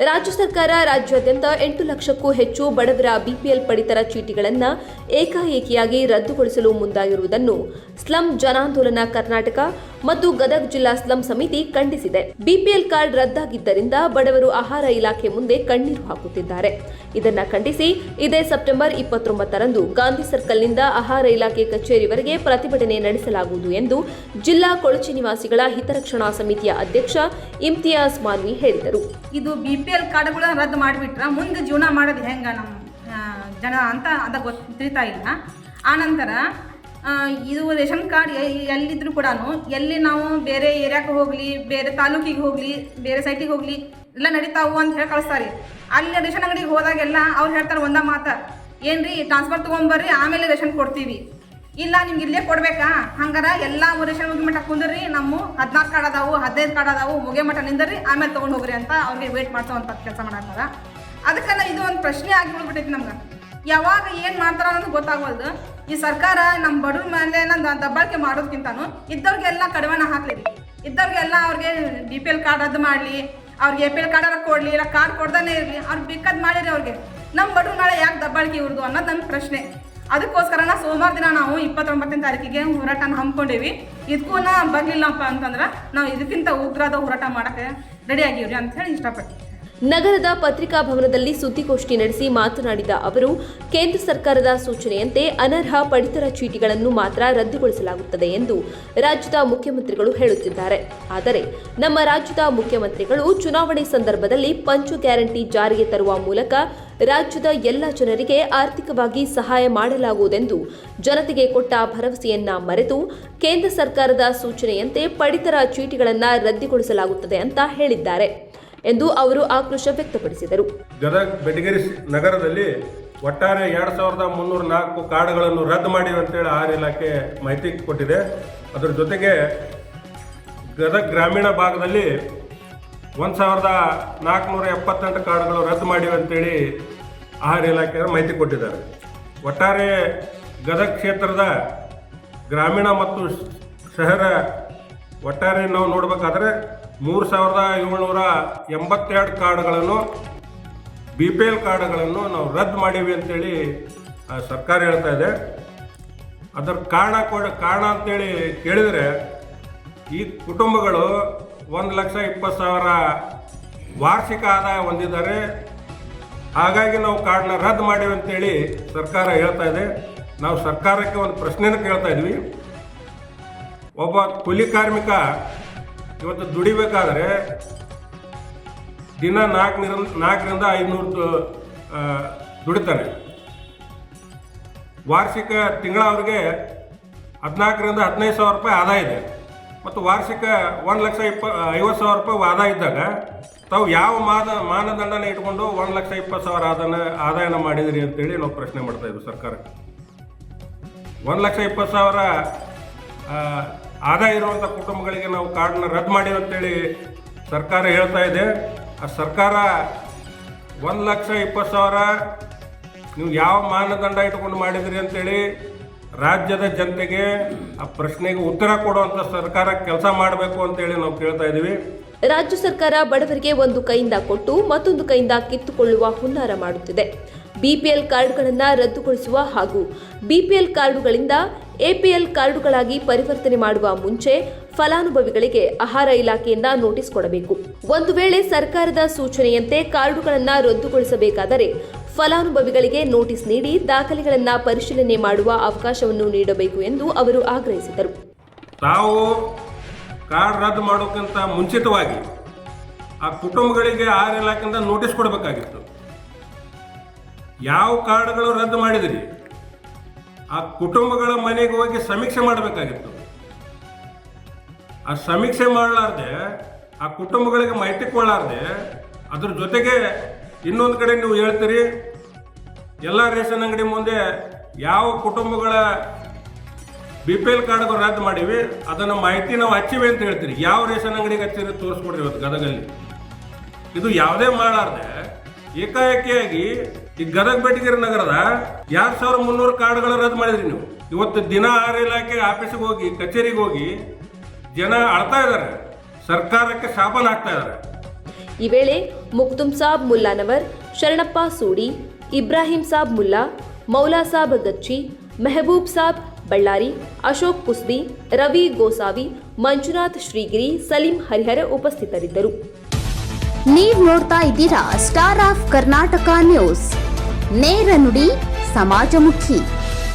ರಾಜ್ಯ ಸರ್ಕಾರ ರಾಜ್ಯಾದ್ಯಂತ ಎಂಟು ಲಕ್ಷಕ್ಕೂ ಹೆಚ್ಚು ಬಡವರ ಬಿಪಿಎಲ್ ಪಡಿತರ ಚೀಟಿಗಳನ್ನು ಏಕಾಏಕಿಯಾಗಿ ರದ್ದುಗೊಳಿಸಲು ಮುಂದಾಗಿರುವುದನ್ನು ಸ್ಲಂ ಜನಾಂದೋಲನ ಕರ್ನಾಟಕ ಮತ್ತು ಗದಗ ಜಿಲ್ಲಾ ಸ್ಲಂ ಸಮಿತಿ ಖಂಡಿಸಿದೆ. ಬಿಪಿಎಲ್ ಕಾರ್ಡ್ ರದ್ದಾಗಿದ್ದರಿಂದ ಬಡವರು ಆಹಾರ ಇಲಾಖೆ ಮುಂದೆ ಕಣ್ಣೀರು ಹಾಕುತ್ತಿದ್ದಾರೆ. ಇದನ್ನ ಖಂಡಿಸಿ ಇದೇ ಸೆಪ್ಟೆಂಬರ್ ಇಪ್ಪತ್ತೊಂಬತ್ತರಂದು ಗಾಂಧಿ ಸರ್ಕಲ್ನಿಂದ ಆಹಾರ ಇಲಾಖೆ ಕಚೇರಿವರೆಗೆ ಪ್ರತಿಭಟನೆ ನಡೆಸಲಾಗುವುದು ಎಂದು ಜಿಲ್ಲಾ ಕೊಳಚೆ ನಿವಾಸಿಗಳ ಹಿತರಕ್ಷಣಾ ಸಮಿತಿಯ ಅಧ್ಯಕ್ಷ ಇಮ್ತಿಯಾಜ್ ಮಾನ್ವಿ ಹೇಳಿದರು. ಇದು ಬಿಪಿಎಲ್ ಕಾರ್ಡ್ಗಳನ್ನ ರದ್ದು ಮಾಡಿಬಿಟ್ರೆ ಮುಂದೆ ಜೀವನ ಮಾಡೋದು ಹೆಂಗ ನಮ್ಮ ಜನ ಅಂತ ಅದ ಗೊತ್ತು ಇಲ್ಲ. ಆನಂತರ ಇದು ರೇಷನ್ ಕಾರ್ಡ್ ಎಲ್ಲಿದ್ರೂ ಕೂಡ ಎಲ್ಲಿ ನಾವು ಬೇರೆ ಏರಿಯಾಕ್ಕೆ ಹೋಗಲಿ, ಬೇರೆ ತಾಲೂಕಿಗೆ ಹೋಗಲಿ, ಬೇರೆ ಸೈಟಿಗೆ ಹೋಗಲಿ, ಎಲ್ಲ ನಡೀತಾವು ಅಂತ ಹೇಳಿ ಕಳಿಸ್ತಾರೆ. ಅಲ್ಲಿ ರೇಷನ್ ಅಂಗಡಿಗೆ ಹೋದಾಗೆಲ್ಲ ಅವ್ರು ಹೇಳ್ತಾರೆ ಒಂದ ಮಾತ, ಏನ್ರಿ ಟ್ರಾನ್ಸ್ಫರ್ ತೊಗೊಂಬರ್ರಿ, ಆಮೇಲೆ ರೇಷನ್ ಕೊಡ್ತೀವಿ. ಇಲ್ಲ, ನಿಮ್ಗೆ ಇಲ್ಲೇ ಕೊಡ್ಬೇಕಾ? ಹಂಗಾರ ಎಲ್ಲ ರೇಷನ್ ಮುಗಿ ಮಟ್ಟ ಕುಂದ್ರಿ, ನಮ್ಮ ಹದಿನಾಲ್ಕು ಕಾರ್ಡ್ ಅದಾವು, ಹದಿನೈದು ಕಾರ್ಡ್ ಅದಾವು ಮುಗೆ ಮಟ್ಟ ನಿಂದರಿ, ಆಮೇಲೆ ತೊಗೊಂಡು ಹೋಗ್ರಿ ಅಂತ ಅವ್ರಿಗೆ ವೇಟ್ ಮಾಡ್ತಾವಂತ ಕೆಲಸ ಮಾಡ್ತಾರ ಅದಕ್ಕೆಲ್ಲ ಇದು ಒಂದು ಪ್ರಶ್ನೆ ಆಗಿ ಬಿಡ್ಬಿಟ್ಟೈತಿ ನಮ್ಗೆ. ಯಾವಾಗ ಏನು ಮಾಡ್ತಾರ ಅನ್ನೋದು ಗೊತ್ತಾಗವಲ್ದು ಈ ಸರ್ಕಾರ ನಮ್ಮ ಬಡವ್ರ ಮೇಲೆ ದಬ್ಬಾಳಿಕೆ ಮಾಡೋದಕ್ಕಿಂತನೂ ಇದ್ದವ್ರಿಗೆಲ್ಲ ಕಡಿವಾಣ ಹಾಕ್ಲಿ. ಇದ್ದವ್ರಿಗೆಲ್ಲ ಅವ್ರಿಗೆ ಬಿ ಪಿ ಎಲ್ ಕಾರ್ಡ್ ಅದು ಮಾಡಲಿ, ಅವ್ರಿಗೆ ಎ ಪಿ ಎಲ್ ಕಾರ್ಡಾರ ಕೊಡಲಿ, ಇಲ್ಲ ಕಾರ್ಡ್ ಕೊಡ್ದೇ ಇರಲಿ ಅವ್ರಿಗೆ ಬೇಕಾದ್ ಮಾಡಿರಿ ಅವ್ರಿಗೆ. ನಮ್ಮ ಬಡವ್ರ ಮೇಲೆ ಯಾಕೆ ದಬ್ಬಾಳಿಕೆ ಇವ್ರದು ಅನ್ನೋದು ನನ್ನ ಪ್ರಶ್ನೆ. ಅದಕ್ಕೋಸ್ಕರ ಸೋಮವಾರ ದಿನ ನಾವು ಇಪ್ಪತ್ತೊಂಬತ್ತನೇ ತಾರೀಕಿಗೆ ಹೋರಾಟನ ಹಮ್ಮಿಕೊಂಡಿವಿ. ಇದಕ್ಕೂ ನಾ ಬರ್ಲಿಲ್ಲಪ್ಪ ಅಂತಂದ್ರೆ ನಾವು ಇದಕ್ಕಿಂತ ಉಗ್ರದ ಹೋರಾಟ ಮಾಡೋಕ್ಕೆ ರೆಡಿ ಆಗಿವ್ರಿ ಅಂತ ಹೇಳಿ ಇಷ್ಟಪಟ್ಟು ನಗರದ ಪತ್ರಿಕಾ ಭವನದಲ್ಲಿ ಸುದ್ದಿಗೋಷ್ಠಿ ನಡೆಸಿ ಮಾತನಾಡಿದ ಅವರು, ಕೇಂದ್ರ ಸರ್ಕಾರದ ಸೂಚನೆಯಂತೆ ಅನರ್ಹ ಪಡಿತರ ಚೀಟಿಗಳನ್ನು ಮಾತ್ರ ರದ್ದುಗೊಳಿಸಲಾಗುತ್ತದೆ ಎಂದು ರಾಜ್ಯದ ಮುಖ್ಯಮಂತ್ರಿಗಳು ಹೇಳುತ್ತಿದ್ದಾರೆ. ಆದರೆ, ನಮ್ಮ ರಾಜ್ಯದ ಮುಖ್ಯಮಂತ್ರಿಗಳು ಚುನಾವಣೆ ಸಂದರ್ಭದಲ್ಲಿ ಪಂಚು ಗ್ಯಾರಂಟಿ ಜಾರಿಗೆ ತರುವ ಮೂಲಕ ರಾಜ್ಯದ ಎಲ್ಲ ಜನರಿಗೆ ಆರ್ಥಿಕವಾಗಿ ಸಹಾಯ ಮಾಡಲಾಗುವುದೆಂದು ಜನತೆಗೆ ಕೊಟ್ಟ ಭರವಸೆಯನ್ನ ಮರೆತು ಕೇಂದ್ರ ಸರ್ಕಾರದ ಸೂಚನೆಯಂತೆ ಪಡಿತರ ಚೀಟಿಗಳನ್ನು ರದ್ದುಗೊಳಿಸಲಾಗುತ್ತದೆ ಅಂತ ಹೇಳಿದ್ದಾರೆ. ಎಂದು ಅವರು ಆಕ್ರೋಶ ವ್ಯಕ್ತಪಡಿಸಿದರು. ಗದಗ ಬೆಟಗೇರಿ ನಗರದಲ್ಲಿ ಒಟ್ಟಾರೆ ಎರಡು ಸಾವಿರದ ಮುನ್ನೂರ ನಾಲ್ಕು ಕಾರ್ಡ್ಗಳನ್ನು ರದ್ದು ಮಾಡಿವೆ ಅಂತೇಳಿ ಆಹಾರ ಇಲಾಖೆ ಮಾಹಿತಿ ಕೊಟ್ಟಿದೆ. ಅದರ ಜೊತೆಗೆ ಗದಗ ಗ್ರಾಮೀಣ ಭಾಗದಲ್ಲಿ ಒಂದು ಸಾವಿರದ ನಾಲ್ಕುನೂರ ಎಪ್ಪತ್ತೆಂಟು ಕಾರ್ಡ್ಗಳು ರದ್ದು ಮಾಡಿವೆ ಅಂತೇಳಿ ಆಹಾರ ಇಲಾಖೆಯವರು ಮಾಹಿತಿ ಕೊಟ್ಟಿದ್ದಾರೆ. ಒಟ್ಟಾರೆ ಗದಗ ಕ್ಷೇತ್ರದ ಗ್ರಾಮೀಣ ಮತ್ತು ಶಹರ ಒಟ್ಟಾರೆ ನಾವು ನೋಡಬೇಕಾದ್ರೆ ಮೂರು ಸಾವಿರದ ಏಳ್ನೂರ ಎಂಬತ್ತೆರಡು ಕಾರ್ಡ್ಗಳನ್ನು ಬಿ ಪಿ ಎಲ್ ಕಾರ್ಡ್ಗಳನ್ನು ನಾವು ರದ್ದು ಮಾಡೀವಿ ಅಂತೇಳಿ ಸರ್ಕಾರ ಹೇಳ್ತಾ ಇದೆ. ಅದರ ಕಾರಣ ಕೊಡ, ಕಾರಣ ಅಂತೇಳಿ ಕೇಳಿದರೆ, ಈ ಕುಟುಂಬಗಳು ಒಂದು ಲಕ್ಷ ಇಪ್ಪತ್ತು ಸಾವಿರ ವಾರ್ಷಿಕ ಆದಾಯ ಹೊಂದಿದ್ದಾರೆ. ಹಾಗಾಗಿ ನಾವು ಕಾರ್ಡ್ನ ರದ್ದು ಮಾಡೀವಿ ಅಂತೇಳಿ ಸರ್ಕಾರ ಹೇಳ್ತಾ ಇದೆ. ನಾವು ಸರ್ಕಾರಕ್ಕೆ ಒಂದು ಪ್ರಶ್ನೆನ ಕೇಳ್ತಾ ಇದ್ವಿ. ಒಬ್ಬ ಕೂಲಿ ಕಾರ್ಮಿಕ ಇವತ್ತು ದುಡಿಬೇಕಾದ್ರೆ ದಿನ ನಾಲ್ಕರಿಂದ ನಾಲ್ಕರಿಂದ ಐನೂರು ದುಡಿತಾನೆ ವಾರ್ಷಿಕ ತಿಂಗಳ ಅವ್ರಿಗೆ ಹದಿನಾಲ್ಕರಿಂದ ಹದಿನೈದು ಸಾವಿರ ರೂಪಾಯಿ ಆದಾಯ ಇದೆ. ಮತ್ತು ವಾರ್ಷಿಕ ಒಂದು ಲಕ್ಷ ಇಪ್ಪ ಐವತ್ತು ಸಾವಿರ ರೂಪಾಯಿ ಆದಾಯ ಇದ್ದಾಗ ತಾವು ಯಾವ ಮಾದ ಮಾನದಂಡನ ಇಟ್ಕೊಂಡು ಒಂದು ಲಕ್ಷ ಇಪ್ಪತ್ತು ಸಾವಿರ ಆದಾಯ ಆದಾಯನ ಮಾಡಿದಿರಿ ಅಂತೇಳಿ ನಾವು ಪ್ರಶ್ನೆ ಮಾಡ್ತಾ ಇದ್ವಿ ಸರ್ಕಾರಕ್ಕೆ. ಒಂದು ಲಕ್ಷ ಇಪ್ಪತ್ತು ಸಾವಿರ ಆದಾಯ ಇರುವಂಥ ಕುಟುಂಬಗಳಿಗೆ ನಾವು ಕಾರ್ಡನ್ನ ರದ್ದು ಮಾಡಿ ಅಂತೇಳಿ ಸರ್ಕಾರ ಹೇಳ್ತಾ ಇದೆ. ಆ ಸರ್ಕಾರ ಒಂದು ಲಕ್ಷ ಇಪ್ಪತ್ತು ಸಾವಿರ ನೀವು ಯಾವ ಮಾನದಂಡ ಇಟ್ಕೊಂಡು ಮಾಡಿದಿರಿ ಅಂತೇಳಿ ರಾಜ್ಯದ ಜನತೆಗೆ ಆ ಪ್ರಶ್ನೆಗೆ ಉತ್ತರ ಕೊಡುವಂಥ ಸರ್ಕಾರ ಕೆಲಸ ಮಾಡಬೇಕು ಅಂತೇಳಿ ನಾವು ಕೇಳ್ತಾ ಇದ್ದೀವಿ. ರಾಜ್ಯ ಸರ್ಕಾರ ಬಡವರಿಗೆ ಒಂದು ಕೈಯಿಂದ ಕೊಟ್ಟು ಮತ್ತೊಂದು ಕೈಯಿಂದ ಕಿತ್ತುಕೊಳ್ಳುವ ಹುನ್ನಾರ ಮಾಡುತ್ತಿದೆ. ಬಿಪಿಎಲ್ ಕಾರ್ಡ್ಗಳನ್ನು ರದ್ದುಗೊಳಿಸುವ ಹಾಗೂ ಬಿಪಿಎಲ್ ಕಾರ್ಡುಗಳಿಂದ ಎಪಿಎಲ್ ಕಾರ್ಡುಗಳಾಗಿ ಪರಿವರ್ತನೆ ಮಾಡುವ ಮುಂಚೆ ಫಲಾನುಭವಿಗಳಿಗೆ ಆಹಾರ ಇಲಾಖೆಯಿಂದ ನೋಟಿಸ್ ಕೊಡಬೇಕು. ಒಂದು ವೇಳೆ ಸರ್ಕಾರದ ಸೂಚನೆಯಂತೆ ಕಾರ್ಡುಗಳನ್ನು ರದ್ದುಗೊಳಿಸಬೇಕಾದರೆ ಫಲಾನುಭವಿಗಳಿಗೆ ನೋಟಿಸ್ ನೀಡಿ ದಾಖಲೆಗಳನ್ನು ಪರಿಶೀಲನೆ ಮಾಡುವ ಅವಕಾಶವನ್ನು ನೀಡಬೇಕು ಎಂದು ಅವರು ಆಗ್ರಹಿಸಿದರು. ತಾವು ಕಾರ್ಡ್ ರದ್ದು ಮಾಡೋಕ್ಕಿಂತ ಮುಂಚಿತವಾಗಿ ಆ ಕುಟುಂಬಗಳಿಗೆ ಆಹಾರ ಇಲಾಖೆಯಿಂದ ನೋಟಿಸ್ ಕೊಡಬೇಕಾಗಿತ್ತು. ಯಾವ ಕಾರ್ಡ್ಗಳು ರದ್ದು ಮಾಡಿದಿರಿ? ಆ ಕುಟುಂಬಗಳ ಮನೆಗೆ ಹೋಗಿ ಸಮೀಕ್ಷೆ ಮಾಡಬೇಕಾಗಿತ್ತು. ಆ ಸಮೀಕ್ಷೆ ಮಾಡಲಾರ್ದೆ, ಆ ಕುಟುಂಬಗಳಿಗೆ ಮಾಹಿತಿ ಕೊಡಲಾರ್ದೆ, ಅದ್ರ ಜೊತೆಗೆ ಇನ್ನೊಂದು ಕಡೆ ನೀವು ಹೇಳ್ತೀರಿ, ಎಲ್ಲ ರೇಷನ್ ಅಂಗಡಿ ಮುಂದೆ ಯಾವ ಕುಟುಂಬಗಳ ಬಿ ಪಿ ಎಲ್ ಕಾರ್ಡ್ಗಳು ರದ್ದು ಮಾಡೀವಿ, ಅದನ್ನು ಮಾಹಿತಿ ನಾವು ಹಚ್ಚಿವೆ ಅಂತ ಹೇಳ್ತೀರಿ. ಯಾವ ರೇಷನ್ ಅಂಗಡಿಗೆ ಹಚ್ಚಿರಿ ತೋರಿಸ್ಕೊಡ್ರಿ ಇವತ್ತು ಗದಗಲ್ಲಿ. ಇದು ಯಾವುದೇ ಮಾಡಲಾರ್ದೆ, ಏಕಾಏಕಿಯಾಗಿ ಈ ಗದಗ ಬೆಟಗಿರಿ ನಗರದ ಎರಡ್ ಸಾವಿರ ಮುನ್ನೂರು ಕಾರ್ಡ್ಗಳು ರದ್ದು ಮಾಡಿದ್ರಿ ನೀವು. ಇವತ್ತು ದಿನ ಆಹಾರ ಇಲಾಖೆ ಆಫೀಸಿಗೆ ಹೋಗಿ ಕಚೇರಿಗೆ ಹೋಗಿ ಜನ ಅಳ್ತಾ ಇದ್ದಾರೆ ಸರ್ಕಾರಕ್ಕೆ ಶಾಪನ ಹಾಕ್ತಾ ಇದ್ದಾರೆ ಈ ವೇಳೆ ಮುಕ್ತುಂ ಸಾಬ್ ಮುಲ್ಲಾನವರ್ ಶರಣಪ್ಪ ಸೂಡಿ ಇಬ್ರಾಹಿಂ ಸಾಬ್ ಮುಲ್ಲಾ ಮೌಲಾ ಸಾಬ್ ಗಚ್ಚಿ ಮೆಹಬೂಬ್ ಸಾಬ್ ಬಳ್ಳಾರಿ ಅಶೋಕ್ ಕುಸ್ಬಿ ರವಿ ಗೋಸಾವಿ ಮಂಜುನಾಥ್ ಶ್ರೀಗಿರಿ ಸಲೀಂ ಹರಿಹರ ಉಪಸ್ಥಿತರಿದ್ದರು. ನೀವು ನೋಡ್ತಾ ಇದ್ದೀರಾ ಸ್ಟಾರ್ ಆಫ್ ಕರ್ನಾಟಕ ನ್ಯೂಸ್ నేరనుడి సమాజముఖి.